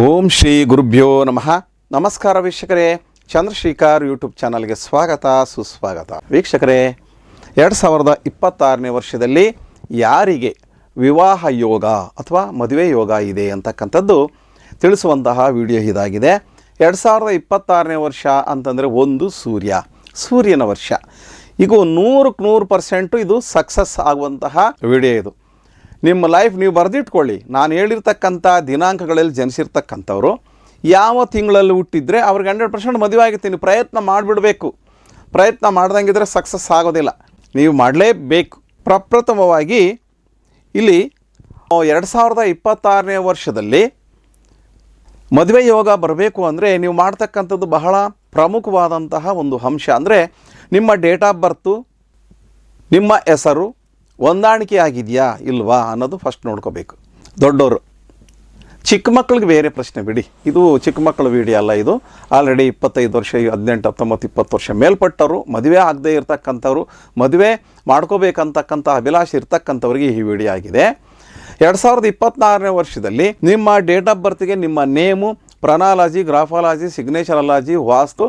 ಓಂ ಶ್ರೀ ಗುರುಭ್ಯೋ ನಮಃ. ನಮಸ್ಕಾರ ವೀಕ್ಷಕರೇ. ಚಂದ್ರಶೇಖರ್ ಯೂಟ್ಯೂಬ್ ಚಾನಲ್ಗೆ ಸ್ವಾಗತ, ಸುಸ್ವಾಗತ. ವೀಕ್ಷಕರೇ, ಎರಡು ಸಾವಿರದ ಇಪ್ಪತ್ತಾರನೇ ವರ್ಷದಲ್ಲಿ ಯಾರಿಗೆ ವಿವಾಹ ಯೋಗ ಅಥವಾ ಮದುವೆ ಯೋಗ ಇದೆ ಅಂತಕ್ಕಂಥದ್ದು ತಿಳಿಸುವಂತಹ ವಿಡಿಯೋ ಇದಾಗಿದೆ. ಎರಡು ಸಾವಿರದ ಇಪ್ಪತ್ತಾರನೇ ವರ್ಷ ಅಂತಂದರೆ ಒಂದು ಸೂರ್ಯ, ಸೂರ್ಯನ ವರ್ಷ. ಈಗ ನೂರಕ್ಕೆ ನೂರು ಪರ್ಸೆಂಟು ಇದು ಸಕ್ಸಸ್ ಆಗುವಂತಹ ವಿಡಿಯೋ ಇದು. ನಿಮ್ಮ ಲೈಫ್ ನೀವು ಬರೆದಿಟ್ಕೊಳ್ಳಿ. ನಾನು ಹೇಳಿರ್ತಕ್ಕಂಥ ದಿನಾಂಕಗಳಲ್ಲಿ ಜನಿಸಿರ್ತಕ್ಕಂಥವ್ರು, ಯಾವ ತಿಂಗಳಲ್ಲಿ ಹುಟ್ಟಿದ್ರೆ ಅವ್ರಿಗೆ ಹಂಡ್ರೆಡ್ ಪರ್ಸೆಂಟ್ ಮದುವೆ ಆಗುತ್ತೆ ಪ್ರಯತ್ನ ಮಾಡಿಬಿಡಬೇಕು. ಪ್ರಯತ್ನ ಮಾಡ್ದಂಗಿದ್ರೆ ಸಕ್ಸಸ್ ಆಗೋದಿಲ್ಲ. ನೀವು ಮಾಡಲೇಬೇಕು. ಪ್ರಪ್ರಥಮವಾಗಿ ಇಲ್ಲಿ ಎರಡು ಸಾವಿರದ ಇಪ್ಪತ್ತಾರನೇ ವರ್ಷದಲ್ಲಿ ಮದುವೆ ಯೋಗ ಬರಬೇಕು ಅಂದರೆ ನೀವು ಮಾಡ್ತಕ್ಕಂಥದ್ದು ಬಹಳ ಪ್ರಮುಖವಾದಂತಹ ಒಂದು ಅಂಶ. ಅಂದರೆ ನಿಮ್ಮ ಡೇಟ್ ಆಫ್ ಬರ್ತು ನಿಮ್ಮ ಹೆಸರು ಹೊಂದಾಣಿಕೆ ಆಗಿದೆಯಾ ಇಲ್ವಾ ಅನ್ನೋದು ಫಸ್ಟ್ ನೋಡ್ಕೋಬೇಕು. ದೊಡ್ಡವರು ಚಿಕ್ಕ ಮಕ್ಕಳಿಗೆ ಬೇರೆ ಪ್ರಶ್ನೆ ಬಿಡಿ. ಇದು ಚಿಕ್ಕ ಮಕ್ಕಳ ವಿಡಿಯೋ ಅಲ್ಲ ಇದು. ಆಲ್ರೆಡಿ ಇಪ್ಪತ್ತೈದು ವರ್ಷ, ಹದಿನೆಂಟು, ಹತ್ತೊಂಬತ್ತು, ಇಪ್ಪತ್ತು ವರ್ಷ ಮೇಲ್ಪಟ್ಟವರು, ಮದುವೆ ಆಗದೇ ಇರತಕ್ಕಂಥವ್ರು, ಮದುವೆ ಮಾಡ್ಕೋಬೇಕಂತಕ್ಕಂಥ ಅಭಿಲಾಷೆ ಇರ್ತಕ್ಕಂಥವ್ರಿಗೆ ಈ ವಿಡಿಯೋ ಆಗಿದೆ. ಎರಡು ಸಾವಿರದ ಇಪ್ಪತ್ನಾರನೇ ವರ್ಷದಲ್ಲಿ ನಿಮ್ಮ ಡೇಟ್ ಆಫ್ ಬರ್ತ್ಗೆ ನಿಮ್ಮ ನೇಮು ಪ್ರನಾಲಜಿ ಗ್ರಾಫಾಲಜಿ ಸಿಗ್ನೇಚರಲಾಜಿ ವಾಸ್ತು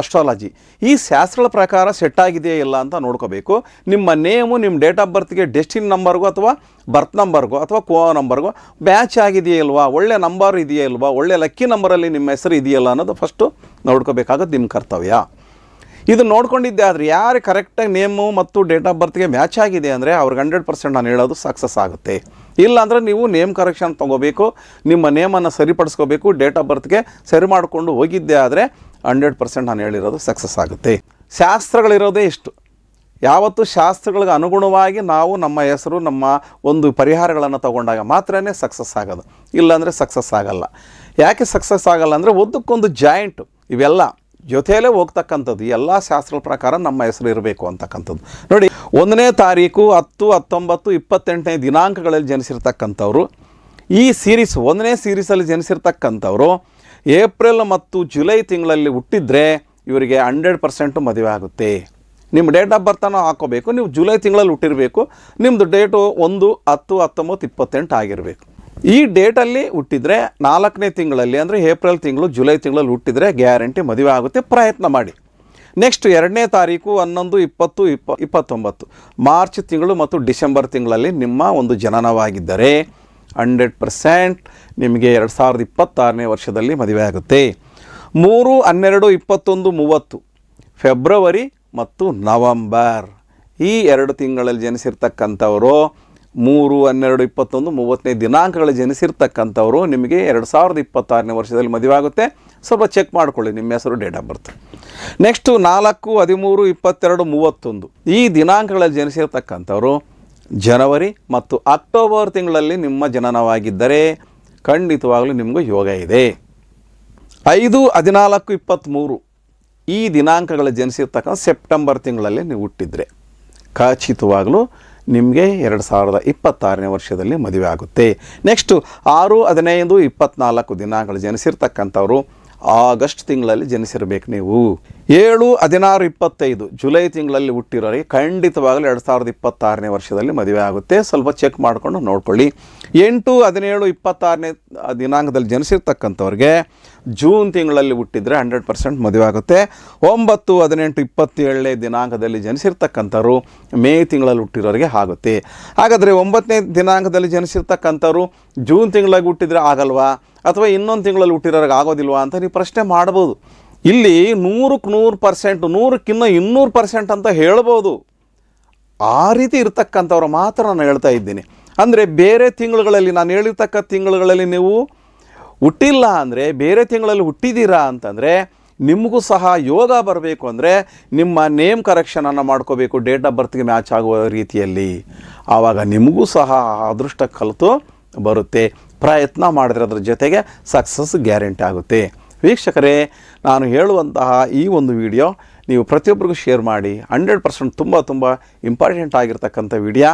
ಅಸ್ಟ್ರಾಲಜಿ ಈ ಶಾಸ್ತ್ರಗಳ ಪ್ರಕಾರ ಸೆಟ್ ಆಗಿದೆಯಾ ಇಲ್ಲ ಅಂತ ನೋಡ್ಕೋಬೇಕು. ನಿಮ್ಮ ನೇಮು ನಿಮ್ಮ ಡೇಟ್ ಆಫ್ ಬರ್ತ್ಗೆ ಡೆಸ್ಟಿನ್ ನಂಬರ್ಗೂ ಅಥವಾ ಬರ್ತ್ ನಂಬರ್ಗೋ ಅಥವಾ ಕೋ ನಂಬರ್ಗೋ ಮ್ಯಾಚ್ ಆಗಿದೆಯಾ ಇಲ್ವಾ? ಒಳ್ಳೆ ನಂಬರ್ ಇದೆಯಾ ಇಲ್ವಾ? ಒಳ್ಳೆ ಲಕ್ಕಿ ನಂಬರಲ್ಲಿ ನಿಮ್ಮ ಹೆಸರು ಇದೆಯಲ್ಲ ಅನ್ನೋದು ಫಸ್ಟು ನೋಡ್ಕೋಬೇಕಾಗುತ್ತೆ ನಿಮ್ಮ ಕರ್ತವ್ಯ. ಇದು ನೋಡ್ಕೊಂಡಿದ್ದೆ ಆದರೆ ಯಾರು ಕರೆಕ್ಟಾಗಿ ನೇಮು ಮತ್ತು ಡೇಟ್ ಆಫ್ ಬರ್ತ್ಗೆ ಮ್ಯಾಚ್ ಆಗಿದೆ ಅಂದರೆ ಅವ್ರಿಗೆ ಹಂಡ್ರೆಡ್ ಪರ್ಸೆಂಟ್ ನಾನು ಹೇಳೋದು ಸಕ್ಸಸ್ ಆಗುತ್ತೆ. ಇಲ್ಲಾಂದರೆ ನೀವು ನೇಮ್ ಕರೆಕ್ಷನ್ ತೊಗೋಬೇಕು, ನಿಮ್ಮ ನೇಮನ್ನು ಸರಿಪಡಿಸ್ಕೋಬೇಕು ಡೇಟ್ ಆಫ್ ಬರ್ತ್ಗೆ ಸರಿ ಮಾಡಿಕೊಂಡು ಹೋಗಿದ್ದೆ ಆದರೆ ಹಂಡ್ರೆಡ್ ಪರ್ಸೆಂಟ್ ನಾನು ಹೇಳಿರೋದು ಸಕ್ಸಸ್ ಆಗುತ್ತೆ. ಶಾಸ್ತ್ರಗಳಿರೋದೇ ಇಷ್ಟು. ಯಾವತ್ತು ಶಾಸ್ತ್ರಗಳಿಗೆ ಅನುಗುಣವಾಗಿ ನಾವು ನಮ್ಮ ಹೆಸರು, ನಮ್ಮ ಒಂದು ಪರಿಹಾರಗಳನ್ನು ತಗೊಂಡಾಗ ಮಾತ್ರನೇ ಸಕ್ಸಸ್ ಆಗೋದು. ಇಲ್ಲಾಂದರೆ ಸಕ್ಸಸ್ ಆಗಲ್ಲ. ಯಾಕೆ ಸಕ್ಸಸ್ ಆಗಲ್ಲ ಅಂದರೆ ಒಂದಕ್ಕೊಂದು ಜಾಯಿಂಟು ಇವೆಲ್ಲ ಜೊತೆಯಲ್ಲೇ ಹೋಗ್ತಕ್ಕಂಥದ್ದು. ಎಲ್ಲ ಶಾಸ್ತ್ರಗಳ ಪ್ರಕಾರ ನಮ್ಮ ಹೆಸರು ಇರಬೇಕು ಅಂತಕ್ಕಂಥದ್ದು. ನೋಡಿ, ಒಂದನೇ ತಾರೀಕು ಹತ್ತು, ಹತ್ತೊಂಬತ್ತು, ಇಪ್ಪತ್ತೆಂಟನೇ ದಿನಾಂಕಗಳಲ್ಲಿ ಜನಿಸಿರ್ತಕ್ಕಂಥವ್ರು, ಈ ಸೀರೀಸ್ ಒಂದನೇ ಸೀರೀಸಲ್ಲಿ ಜನಿಸಿರ್ತಕ್ಕಂಥವ್ರು ಏಪ್ರಿಲ್ ಮತ್ತು ಜುಲೈ ತಿಂಗಳಲ್ಲಿ ಹುಟ್ಟಿದ್ರೆ ಇವರಿಗೆ ಹಂಡ್ರೆಡ್ ಪರ್ಸೆಂಟು ಮದುವೆ ಆಗುತ್ತೆ. ನಿಮ್ಮ ಡೇಟ್ ಆಫ್ ಬರ್ತನ ಹಾಕೋಬೇಕು. ನೀವು ಜುಲೈ ತಿಂಗಳಲ್ಲಿ ಹುಟ್ಟಿರಬೇಕು. ನಿಮ್ಮದು ಡೇಟು ಒಂದು, ಹತ್ತು, ಹತ್ತೊಂಬತ್ತು, ಇಪ್ಪತ್ತೆಂಟು ಆಗಿರಬೇಕು. ಈ ಡೇಟಲ್ಲಿ ಹುಟ್ಟಿದರೆ ನಾಲ್ಕನೇ ತಿಂಗಳಲ್ಲಿ ಅಂದರೆ ಏಪ್ರಿಲ್ ತಿಂಗಳು ಜುಲೈ ತಿಂಗಳಲ್ಲಿ ಹುಟ್ಟಿದರೆ ಗ್ಯಾರಂಟಿ ಮದುವೆ ಆಗುತ್ತೆ. ಪ್ರಯತ್ನ ಮಾಡಿ. ನೆಕ್ಸ್ಟ್ ಎರಡನೇ ತಾರೀಕು ಹನ್ನೊಂದು, ಇಪ್ಪತ್ತು, ಇಪ್ಪ, ಇಪ್ಪತ್ತೊಂಬತ್ತು. ಮಾರ್ಚ್ ತಿಂಗಳು ಮತ್ತು ಡಿಸೆಂಬರ್ ತಿಂಗಳಲ್ಲಿ ನಿಮ್ಮ ಒಂದು ಜನನವಾಗಿದ್ದರೆ ಹಂಡ್ರೆಡ್ ಪರ್ಸೆಂಟ್ ನಿಮಗೆ ಎರಡು ಸಾವಿರದ ಇಪ್ಪತ್ತಾರನೇ ವರ್ಷದಲ್ಲಿ ಮದುವೆ ಆಗುತ್ತೆ. ಮೂರು, ಹನ್ನೆರಡು, ಇಪ್ಪತ್ತೊಂದು, ಮೂವತ್ತು, ಫೆಬ್ರವರಿ ಮತ್ತು ನವಂಬರ್. ಈ ಎರಡು ತಿಂಗಳಲ್ಲಿ ಜನಿಸಿರ್ತಕ್ಕಂಥವರು ಮೂರು, ಹನ್ನೆರಡು, ಇಪ್ಪತ್ತೊಂದು, ಮೂವತ್ತನೇ ದಿನಾಂಕಗಳಲ್ಲಿ ಜನಿಸಿರ್ತಕ್ಕಂಥವರು ನಿಮಗೆ ಎರಡು ಸಾವಿರದ ಇಪ್ಪತ್ತಾರನೇ ವರ್ಷದಲ್ಲಿ ಮದುವೆ ಆಗುತ್ತೆ. ಸ್ವಲ್ಪ ಚೆಕ್ ಮಾಡಿಕೊಳ್ಳಿ, ನಿಮ್ಮ ಹೆಸರು ಡೇಟ್ ಆಫ್ ಬರ್ತ್ ನೆಕ್ಸ್ಟು ನಾಲ್ಕು, ಹದಿಮೂರು, ಇಪ್ಪತ್ತೆರಡು, ಮೂವತ್ತೊಂದು. ಈ ದಿನಾಂಕಗಳಲ್ಲಿ ಜನಿಸಿರ್ತಕ್ಕಂಥವರು ಜನವರಿ ಮತ್ತು ಅಕ್ಟೋಬರ್ ತಿಂಗಳಲ್ಲಿ ನಿಮ್ಮ ಜನನವಾಗಿದ್ದರೆ ಖಂಡಿತವಾಗಲೂ ನಿಮಗೂ ಯೋಗ ಇದೆ. ಐದು ಹದಿನಾಲ್ಕು ಇಪ್ಪತ್ತ್ಮೂರು ಈ ದಿನಾಂಕಗಳ ಜನಿಸಿರ್ತಕ್ಕಂಥ ಸೆಪ್ಟೆಂಬರ್ ತಿಂಗಳಲ್ಲಿ ನೀವು ಹುಟ್ಟಿದ್ರೆ ಖಚಿತವಾಗಲೂ ನಿಮಗೆ ಎರಡು ಸಾವಿರದ ಇಪ್ಪತ್ತಾರನೇ ವರ್ಷದಲ್ಲಿ ಮದುವೆ ಆಗುತ್ತೆ. ನೆಕ್ಸ್ಟು ಆರು, ಹದಿನೈದು ಇಪ್ಪತ್ತ್ನಾಲ್ಕು ದಿನಾಂಕಗಳು ಜನಿಸಿರ್ತಕ್ಕಂಥವ್ರು ಆಗಸ್ಟ್ ತಿಂಗಳಲ್ಲಿ ಜನಿಸಿರಬೇಕು ನೀವು. ಏಳು ಹದಿನಾರು ಇಪ್ಪತ್ತೈದು ಜುಲೈ ತಿಂಗಳಲ್ಲಿ ಹುಟ್ಟಿರೋರಿಗೆ ಖಂಡಿತವಾಗಲೂ ಎರಡು ಸಾವಿರದ ಇಪ್ಪತ್ತಾರನೇ ವರ್ಷದಲ್ಲಿ ಮದುವೆ ಆಗುತ್ತೆ. ಸ್ವಲ್ಪ ಚೆಕ್ ಮಾಡಿಕೊಂಡು ನೋಡ್ಕೊಳ್ಳಿ. ಎಂಟು ಹದಿನೇಳು ಇಪ್ಪತ್ತಾರನೇ ದಿನಾಂಕದಲ್ಲಿ ಜನಿಸಿರ್ತಕ್ಕಂಥವ್ರಿಗೆ ಜೂನ್ ತಿಂಗಳಲ್ಲಿ ಹುಟ್ಟಿದರೆ ಹಂಡ್ರೆಡ್ ಪರ್ಸೆಂಟ್ ಮದುವೆ ಆಗುತ್ತೆ. ಒಂಬತ್ತು ಹದಿನೆಂಟು ಇಪ್ಪತ್ತೇಳನೇ ದಿನಾಂಕದಲ್ಲಿ ಜನಿಸಿರ್ತಕ್ಕಂಥವ್ರು ಮೇ ತಿಂಗಳಲ್ಲಿ ಹುಟ್ಟಿರೋರಿಗೆ ಆಗುತ್ತೆ. ಹಾಗಾದರೆ ಒಂಬತ್ತನೇ ದಿನಾಂಕದಲ್ಲಿ ಜನಿಸಿರ್ತಕ್ಕಂಥವ್ರು ಜೂನ್ ತಿಂಗಳಿಗೆ ಹುಟ್ಟಿದರೆ ಆಗಲ್ವಾ? ಅಥವಾ ಇನ್ನೊಂದು ತಿಂಗಳಲ್ಲಿ ಹುಟ್ಟಿರೋರಿಗೆ ಆಗೋದಿಲ್ವಾ ಅಂತ ನೀವು ಪ್ರಶ್ನೆ ಮಾಡ್ಬೋದು. ಇಲ್ಲಿ ನೂರಕ್ಕೆ ನೂರು ಪರ್ಸೆಂಟ್, ನೂರಕ್ಕಿನ್ನ ಇನ್ನೂರು ಪರ್ಸೆಂಟ್ ಅಂತ ಹೇಳ್ಬೋದು. ಆ ರೀತಿ ಇರ್ತಕ್ಕಂಥವ್ರು ಮಾತ್ರ ನಾನು ಹೇಳ್ತಾ ಇದ್ದೀನಿ. ಅಂದರೆ ಬೇರೆ ತಿಂಗಳುಗಳಲ್ಲಿ, ನಾನು ಹೇಳಿರ್ತಕ್ಕ ತಿಂಗಳುಗಳಲ್ಲಿ ನೀವು ಹುಟ್ಟಿಲ್ಲ ಅಂದರೆ, ಬೇರೆ ತಿಂಗಳಲ್ಲಿ ಹುಟ್ಟಿದ್ದೀರಾ ಅಂತಂದರೆ, ನಿಮಗೂ ಸಹ ಯೋಗ ಬರಬೇಕು ಅಂದರೆ, ನಿಮ್ಮ ನೇಮ್ ಕರೆಕ್ಷನನ್ನು ಮಾಡ್ಕೋಬೇಕು ಡೇಟ್ ಆಫ್ ಬರ್ತ್ಗೆ ಮ್ಯಾಚ್ ಆಗುವ ರೀತಿಯಲ್ಲಿ. ಆವಾಗ ನಿಮಗೂ ಸಹ ಅದೃಷ್ಟ ಕಲಿತು ಬರುತ್ತೆ. ಪ್ರಯತ್ನ ಮಾಡಿದ್ರೆ ಅದ್ರ ಜೊತೆಗೆ ಸಕ್ಸಸ್ ಗ್ಯಾರಂಟಿ ಆಗುತ್ತೆ. ವೀಕ್ಷಕರೇ, ನಾನು ಹೇಳುವಂತಹ ಈ ಒಂದು ವಿಡಿಯೋ ನೀವು ಪ್ರತಿಯೊಬ್ಬರಿಗೂ ಶೇರ್ ಮಾಡಿ, ಹಂಡ್ರೆಡ್ ಪರ್ಸೆಂಟ್ ತುಂಬ ತುಂಬ ಇಂಪಾರ್ಟೆಂಟ್ ಆಗಿರ್ತಕ್ಕಂಥ ವಿಡಿಯೋ.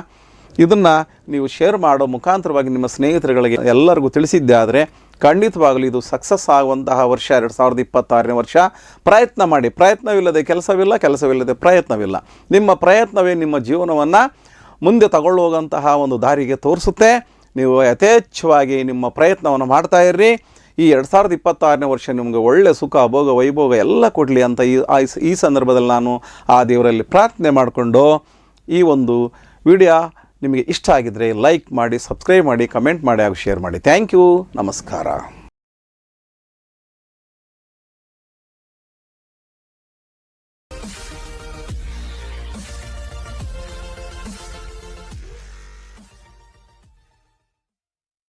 ಇದನ್ನು ನೀವು ಶೇರ್ ಮಾಡೋ ಮುಖಾಂತರವಾಗಿ ನಿಮ್ಮ ಸ್ನೇಹಿತರುಗಳಿಗೆ ಎಲ್ಲರಿಗೂ ತಿಳಿಸಿದ್ದೆ ಆದರೆ ಖಂಡಿತವಾಗಲೂ ಇದು ಸಕ್ಸಸ್ ಆಗುವಂತಹ ವರ್ಷ, ಎರಡು ಸಾವಿರದ ಇಪ್ಪತ್ತಾರನೇ ವರ್ಷ. ಪ್ರಯತ್ನ ಮಾಡಿ, ಪ್ರಯತ್ನವಿಲ್ಲದೆ ಕೆಲಸವಿಲ್ಲ, ಕೆಲಸವಿಲ್ಲದೆ ಪ್ರಯತ್ನವಿಲ್ಲ. ನಿಮ್ಮ ಪ್ರಯತ್ನವೇ ನಿಮ್ಮ ಜೀವನವನ್ನು ಮುಂದೆ ತಗೊಳ್ಳುವಂತಹ ಒಂದು ದಾರಿಗೆ ತೋರಿಸುತ್ತೆ. ನೀವು ಯಥೇಚ್ಛವಾಗಿ ನಿಮ್ಮ ಪ್ರಯತ್ನವನ್ನು ಮಾಡ್ತಾ ಇರ್ರಿ. ಈ ಎರಡು ಸಾವಿರದ ಇಪ್ಪತ್ತಾರನೇ ವರ್ಷ ನಿಮಗೆ ಒಳ್ಳೆ ಸುಖ, ಭೋಗ, ವೈಭೋಗ ಎಲ್ಲ ಕೊಡಲಿ ಅಂತ ಈ ಈ ಸಂದರ್ಭದಲ್ಲಿ ನಾನು ಆ ದೇವರಲ್ಲಿ ಪ್ರಾರ್ಥನೆ ಮಾಡಿಕೊಂಡು ಈ ಒಂದು ವಿಡಿಯೋ ನಿಮಗೆ ಇಷ್ಟ ಆಗಿದ್ದರೆ ಲೈಕ್ ಮಾಡಿ ಸಬ್ಸ್ಕ್ರೈಬ್ ಮಾಡಿ ಕಮೆಂಟ್ ಮಾಡಿ ಹಾಗೂ ಶೇರ್ ಮಾಡಿ. ಥ್ಯಾಂಕ್ ಯು ನಮಸ್ಕಾರ.